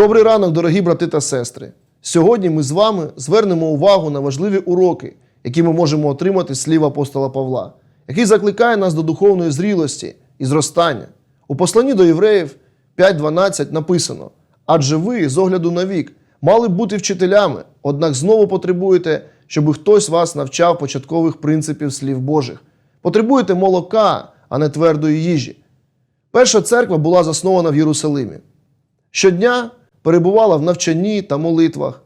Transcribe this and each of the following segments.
Добрий ранок, дорогі брати та сестри. Сьогодні ми з вами звернемо увагу на важливі уроки, які ми можемо отримати з слів апостола Павла, який закликає нас до духовної зрілості і зростання. У посланні до євреїв 5.12 написано: адже ви, з огляду на вік, мали б бути вчителями, однак знову потребуєте, щоб хтось вас навчав початкових принципів слів Божих. Потребуєте молока, а не твердої їжі. Перша церква була заснована в Єрусалимі. Щодня перебувала в навчанні та молитвах.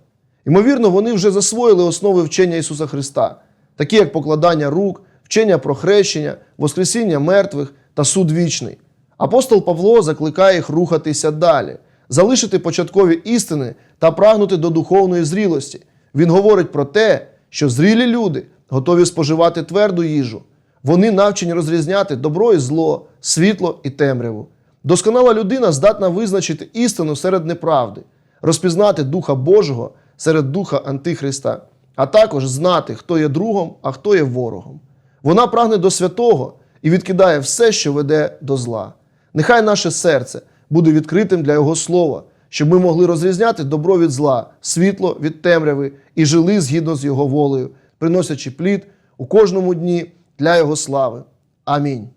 Ймовірно, вони вже засвоїли основи вчення Ісуса Христа, такі як покладання рук, вчення про хрещення, воскресіння мертвих та суд вічний. Апостол Павло закликає їх рухатися далі, залишити початкові істини та прагнути до духовної зрілості. Він говорить про те, що зрілі люди готові споживати тверду їжу. Вони навчені розрізняти добро і зло, світло і темряву. Досконала людина здатна визначити істину серед неправди, розпізнати Духа Божого серед Духа Антихриста, а також знати, хто є другом, а хто є ворогом. Вона прагне до святого і відкидає все, що веде до зла. Нехай наше серце буде відкритим для Його слова, щоб ми могли розрізняти добро від зла, світло від темряви і жили згідно з Його волею, приносячи плід у кожному дні для Його слави. Амінь.